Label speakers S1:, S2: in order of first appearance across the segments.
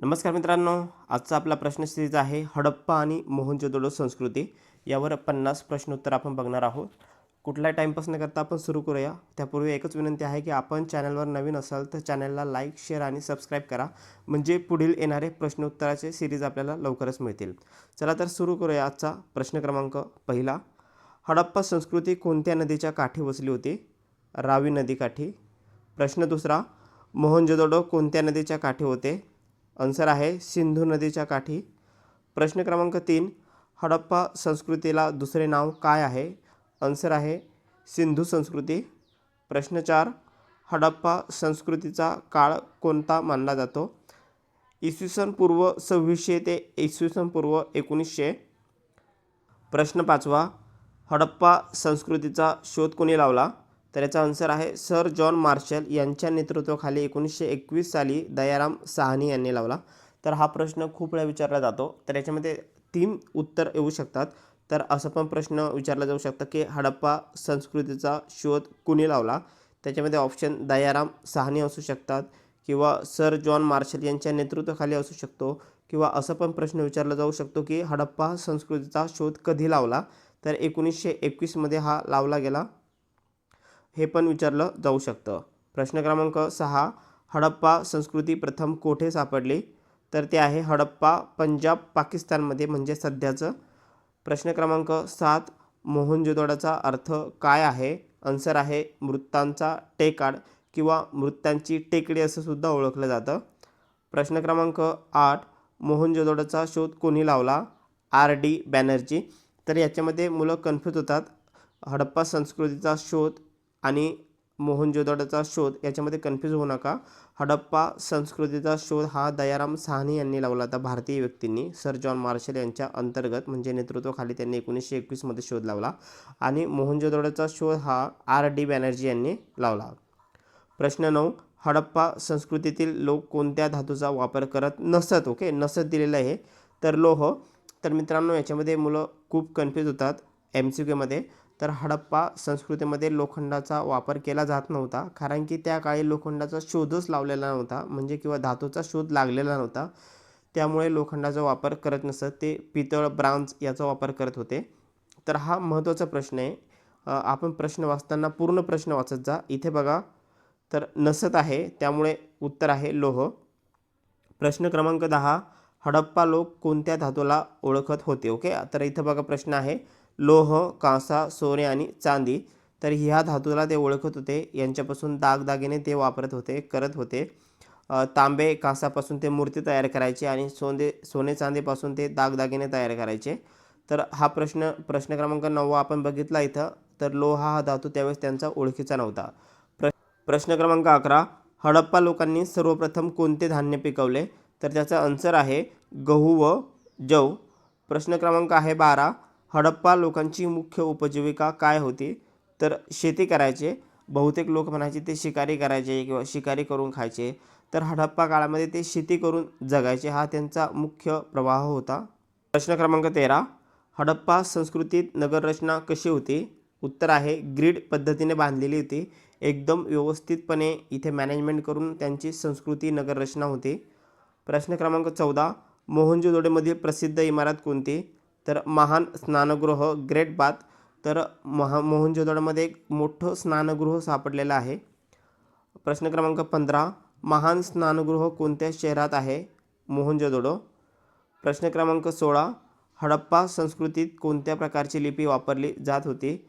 S1: नमस्कार मित्रांनो आजचा आपला प्रश्नसिरीज आहे हडप्पा आणि मोहनजोदडो संस्कृती. यावर पन्नास प्रश्नोत्तर आपण बघणार आहोत. कुठलाही टाईमपास न करता आपण सुरू करूया. त्यापूर्वी एकच विनंती आहे की आपण चॅनलवर नवीन असाल तर चॅनलला लाईक शेअर आणि सबस्क्राईब करा. म्हणजे पुढील येणारे प्रश्नोत्तराचे सिरीज आपल्याला लवकरच मिळतील. चला तर सुरू करूया आजचा प्रश्न क्रमांक पहिला. हडप्पा संस्कृती कोणत्या नदीच्या काठी वसली होती? रावी नदीकाठी प्रश्न दुसरा मोहनजोदडो कोणत्या नदीच्या काठी होते? आन्सर आहे सिंधू नदीच्या काठी. प्रश्न क्रमांक तीन हडप्पा संस्कृतीला दुसरे नाव काय आहे? आन्सर आहे सिंधू संस्कृती. प्रश्न चार हडप्पा संस्कृतीचा काळ कोणता मानला जातो? इसवी सन पूर्व सव्वीसशे ते इसवी सन पूर्व एकोणीसशे. प्रश्न पाचवा हडप्पा संस्कृतीचा शोध कोणी लावला? तर याचा आन्सर आहे सर जॉन मार्शल यांच्या नेतृत्वाखाली एकोणीसशे एकवीस साली दयाराम साहनी यांनी लावला. तर हा प्रश्न खूप वेळा विचारला जातो. तर याच्यामध्ये तीन उत्तर येऊ शकतात. तर असं पण प्रश्न विचारला जाऊ शकतं की हडप्पा संस्कृतीचा शोध कुणी लावला? त्याच्यामध्ये ऑप्शन दयाराम साहनी असू शकतात किंवा सर जॉन मार्शल यांच्या नेतृत्वाखाली असू शकतो किंवा असं पण प्रश्न विचारला जाऊ शकतो की हडप्पा संस्कृतीचा शोध कधी लावला? तर एकोणीसशे एकवीसमध्ये हा लावला गेला. हे पण विचारलं जाऊ शकतं. प्रश्न क्रमांक सहा हडप्पा संस्कृती प्रथम कोठे सापडली? तर ते आहे हडप्पा पंजाब पाकिस्तानमध्ये म्हणजे सध्याचं. प्रश्न क्रमांक सात मोहनजोदडाचा अर्थ काय आहे? आन्सर आहे मृतांचा टेकाड किंवा मृत्यांची टेकडी असं सुद्धा ओळखलं जातं. प्रश्न क्रमांक आठ मोहनजोदडाचा शोध कोणी लावला? R D Banerjee. तर याच्यामध्ये मुलं कन्फ्यूज होतात. हडप्पा संस्कृतीचा शोध आणि मोहनजोदडोचा शोध याच्यामध्ये कन्फ्यूज होऊ नका. हडप्पा संस्कृतीचा शोध हा दयाराम साहनी यांनी लावला होता. भारतीय व्यक्तींनी. सर जॉन मार्शल यांच्या अंतर्गत म्हणजे नेतृत्वाखाली त्यांनी एकोणीसशे एकवीसमध्ये शोध लावला आणि मोहनजोदडोचा शोध हा आर डी बॅनर्जी यांनी लावला. प्रश्न नऊ. हडप्पा संस्कृतीतील लोक कोणत्या धातूचा वापर करत नसत? ओके? नसत दिलेलं आहे. तर लोह. तर मित्रांनो याच्यामध्ये मुलं खूप कन्फ्यूज होतात. एम सी क्यूमध्ये तर हडप्पा संस्कृतीमध्ये लोखंडाचा वापर केला जात नव्हता कारण की त्या काळी लोखंडाचा शोधच लावलेला नव्हता म्हणजे किंवा धातूचा शोध लागलेला नव्हता. त्यामुळे लोखंडाचा वापर करत नसत ते पितळ ब्रांज याचा वापर करत होते. तर हा महत्त्वाचा प्रश्न आहे. आपण प्रश्न वाचताना पूर्ण प्रश्न वाचत जा. इथे बघा तर नसत आहे त्यामुळे उत्तर आहे लोह. प्रश्न क्रमांक दहा हडप्पा लोक कोणत्या धातूला ओळखत होते? ओके? तर इथं बघा प्रश्न आहे. लोह कांसा सोने आणि चांदी. तर ह्या धातूला ते ओळखत होते. यांच्यापासून दागदागिने ते वापरत होते करत होते. तांबे कांसापासून ते मूर्ती तयार करायचे आणि सोने सोने चांदीपासून ते दागदागिने तयार करायचे. तर हा प्रश्न प्रश्न क्रमांक नववा आपण बघितला इथं. तर लोहा हा धातू त्यावेळेस त्यांचा ओळखीचा नव्हता. प्र प्रश्न क्रमांक अकरा. हडप्पा लोकांनी सर्वप्रथम कोणते धान्य पिकवले? तर त्याचा आन्सर आहे गहू व जव प्रश्न क्रमांक आहे बारा. हडप्पा लोकांची मुख्य उपजीविका काय होती? तर शेती करायचे. बहुतेक लोक म्हणायचे ते शिकारी करायचे किंवा शिकारी करून खायचे. तर हडप्पा काळामध्ये ते शेती करून जगायचे हा त्यांचा मुख्य प्रवाह होता. प्रश्न क्रमांक तेरा. हडप्पा संस्कृतीत नगररचना कशी होती? उत्तर आहे ग्रीड पद्धतीने बांधलेली होती. एकदम व्यवस्थितपणे इथे मॅनेजमेंट करून त्यांची संस्कृती नगररचना होती. प्रश्न क्रमांक चौदा. मोहनजोदडोमधील प्रसिद्ध इमारत कोणती? तर महान स्नानगृह ग्रेट बाथ. तर महा मोहनजोदडोमध्ये एक मोठं स्नानगृह सापडलेलं आहे. प्रश्न क्रमांक पंधरा. महान स्नानगृह कोणत्या शहरात आहे? मोहनजोदडो. प्रश्न क्रमांक सोळा. हडप्पा संस्कृतीत कोणत्या प्रकारची लिपी वापरली जात होती?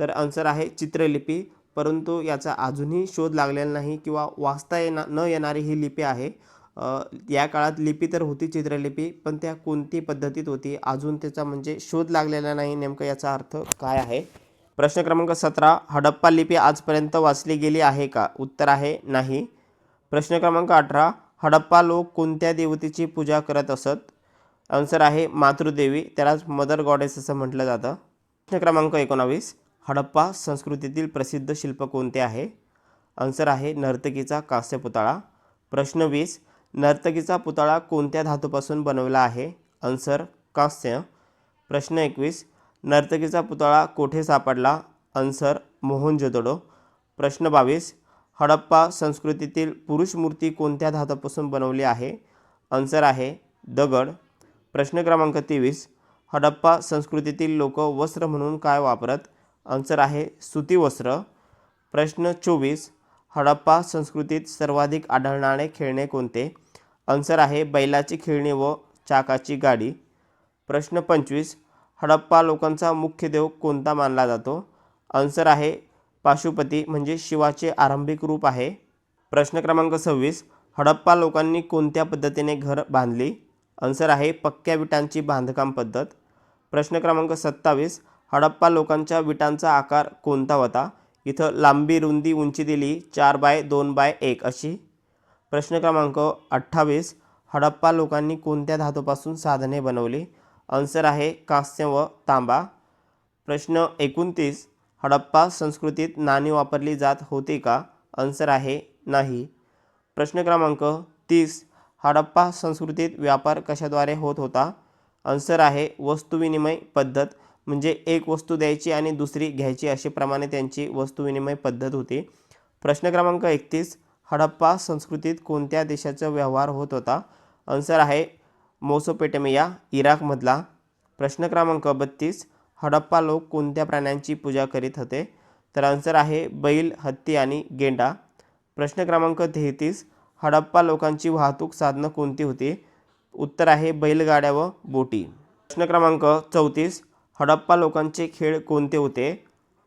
S1: तर आन्सर आहे चित्रलिपी. परंतु याचा अजूनही शोध लागलेला नाही किंवा वाचता येणार न येणारी ही लिपी आहे. या काळात लिपी तर होती चित्रलिपी पण त्या कोणती पद्धतीत होती? अजून त्याचा म्हणजे शोध लागलेला नाही नेमकं याचा अर्थ काय आहे? प्रश्न क्रमांक सतरा हडप्पा लिपी आजपर्यंत वाचली गेली आहे का? उत्तर आहे नाही. प्रश्न क्रमांक अठरा हडप्पा लोक कोणत्या देवतेची पूजा करत असत? आन्सर आहे मातृदेवी. त्यालाच मदर गॉडेस असं म्हटलं जातं. प्रश्न क्रमांक एकोणावीस हडप्पा संस्कृतीतील प्रसिद्ध शिल्प कोणते आहे? आन्सर आहे नर्तकीचा कांस्य पुतळा. प्रश्न वीस नर्तकीचा पुतळा कोणत्या धातूपासून बनवला आहे? आन्सर कांस्य. प्रश्न एकवीस. नर्तकीचा पुतळा कोठे सापडला? आन्सर मोहनजोदडो प्रश्न बावीस. हडप्पा संस्कृतीतील पुरुष मूर्ती कोणत्या धातूपासून बनवली आहे? आन्सर आहे दगड. प्रश्न क्रमांक तेवीस. हडप्पा संस्कृतीतील लोक वस्त्र म्हणून काय वापरत? आन्सर आहे सुती वस्त्र. प्रश्न चोवीस. हडप्पा संस्कृतीत सर्वाधिक आढळणारे खेळणे कोणते? आन्सर आहे बैलाची खेळणी व चाकाची गाडी. प्रश्न पंचवीस हडप्पा लोकांचा मुख्य देव कोणता मानला जातो? आन्सर आहे पाशुपती म्हणजे शिवाचे आरंभिक रूप आहे. प्रश्न क्रमांक सव्वीस हडप्पा लोकांनी कोणत्या पद्धतीने घर बांधली? आन्सर आहे पक्क्या विटांची बांधकाम पद्धत. प्रश्न क्रमांक सत्तावीस हडप्पा लोकांच्या विटांचा आकार कोणता होता? इथं लांबी रुंदी उंची दिली चार बाय दोन बाय एक अशी. प्रश्न क्रमांक अठ्ठावीस हडप्पा लोकांनी कोणत्या धातूपासून साधने बनवली? आन्सर आहे कांस्य व तांबा. प्रश्न एकोणतीस हडप्पा संस्कृतीत नाणी वापरली जात होती का? आन्सर आहे नाही. प्रश्न क्रमांक तीस हडप्पा संस्कृतीत व्यापार कशाद्वारे होत होता? आन्सर आहे वस्तुविनिमय पद्धत. म्हणजे एक वस्तू द्यायची आणि दुसरी घ्यायची अशी प्रमाणे त्यांची वस्तुविनिमय पद्धत होती. प्रश्न क्रमांक एकतीस. हडप्पा संस्कृतीत कोणत्या देशाचा व्यवहार होत होता? आन्सर आहे मोसोपेटमिया इराकमधला. प्रश्न क्रमांक बत्तीस. हडप्पा लोक कोणत्या प्राण्यांची पूजा करीत होते? तर आन्सर आहे बैल हत्ती आणि गेंडा. प्रश्न क्रमांक तेहतीस. हडप्पा लोकांची वाहतूक साधनं कोणती होती? उत्तर आहे बैलगाड्या व बोटी. प्रश्न क्रमांक चौतीस. हडप्पा लोकांचे खेळ कोणते होते?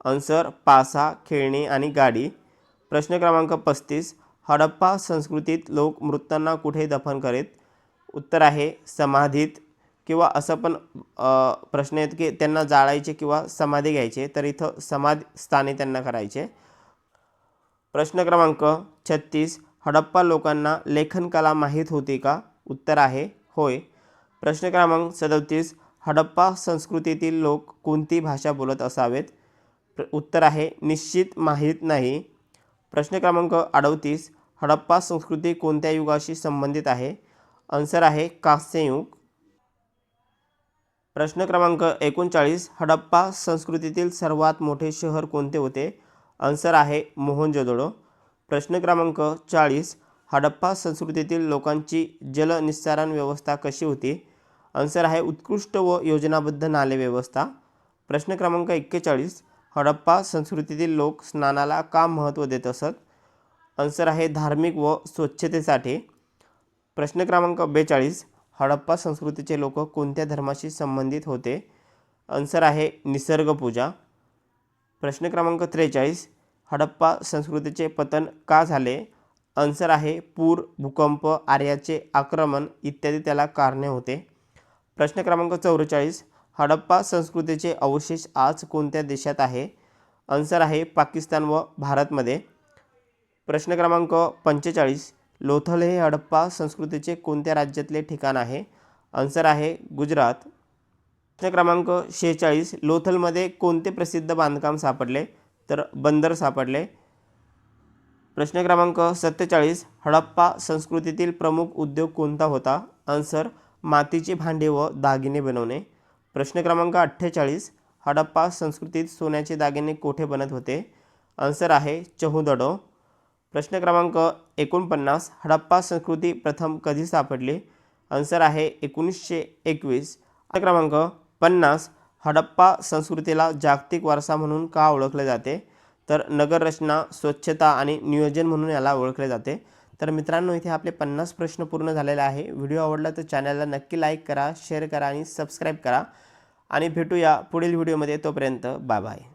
S1: आन्सर पासा खेळणी आणि गाडी. प्रश्न क्रमांक पस्तीस हडप्पा संस्कृतीत लोक मृतांना कुठे दफन करीत? उत्तर आहे समाधीत. किंवा असं पण प्रश्न आहेत की त्यांना जाळायचे किंवा समाधी घ्यायचे तर इथं समाधी स्थाने त्यांना करायचे. प्रश्न क्रमांक छत्तीस हडप्पा लोकांना लेखनकला माहीत होती का? उत्तर आहे होय. प्रश्न क्रमांक सदतीस हडप्पा संस्कृतीतील लोक कोणती भाषा बोलत असावेत? प्र- उत्तर आहे निश्चित माहीत नाही. प्रश्न क्रमांक अडतीस हडप्पा संस्कृती कोणत्या युगाशी संबंधित आहे? आन्सर आहे कांस्ययुग. प्रश्न क्रमांक एकोणचाळीस हडप्पा संस्कृतीतील सर्वात मोठे शहर कोणते होते? आन्सर आहे मोहनजोदडो. प्रश्न क्रमांक चाळीस हडप्पा संस्कृतीतील लोकांची जलनिस्सारण व्यवस्था कशी होती? आन्सर आहे उत्कृष्ट व योजनाबद्ध नाले व्यवस्था. प्रश्न क्रमांक एक्केचाळीस हडप्पा संस्कृतीतील लोक स्नानाला का महत्त्व देत असत? आन्सर आहे धार्मिक व स्वच्छतेसाठी. प्रश्न क्रमांक बेचाळीस हडप्पा संस्कृतीचे लोक कोणत्या धर्माशी संबंधित होते? आन्सर आहे निसर्गपूजा प्रश्न क्रमांक त्रेचाळीस हडप्पा संस्कृतीचे पतन का झाले? आन्सर आहे पूर भूकंप आर्याचे आक्रमण इत्यादी त्याला कारणे होते. प्रश्न क्रमांक चौवेचाळीस. हडप्पा संस्कृतीचे अवशेष आज कोणत्या देशात आहे? आन्सर आहे पाकिस्तान व भारतमध्ये. प्रश्न क्रमांक पंचेचाळीस. लोथल हे हडप्पा संस्कृतीचे कोणत्या राज्यातले ठिकाण आहे? आन्सर आहे गुजरात. प्रश्न क्रमांक शेहेचाळीस. लोथलमध्ये कोणते प्रसिद्ध बांधकाम सापडले? तर बंदर सापडले. प्रश्न क्रमांक सत्तेचाळीस. हडप्पा संस्कृतीतील प्रमुख उद्योग कोणता होता? आन्सर मातीचे भांडे व दागिने बनवणे. प्रश्न क्रमांक अठ्ठेचाळीस. हडप्पा संस्कृतीत सोन्याचे दागिने कोठे बनत होते? आन्सर आहे चहुदडो. प्रश्न क्रमांक एकोणपन्नास. हडप्पा संस्कृती प्रथम कधी सापडली? आन्सर आहे एकोणीसशे एकवीस. प्रश्न क्रमांक पन्नास. हडप्पा संस्कृतीला जागतिक वारसा म्हणून का ओळखले जाते? तर नगररचना स्वच्छता आणि नियोजन म्हणून याला ओळखले जाते. तर मित्रांनो इथे आपले पन्नास प्रश्न पूर्ण झालेले आहे. व्हिडिओ आवडला तर चॅनलला नक्की लाईक करा शेअर करा आणि सबस्क्राईब करा. आणि भेटूया पुढील व्हिडिओमध्ये. तोपर्यंत बाय बाय.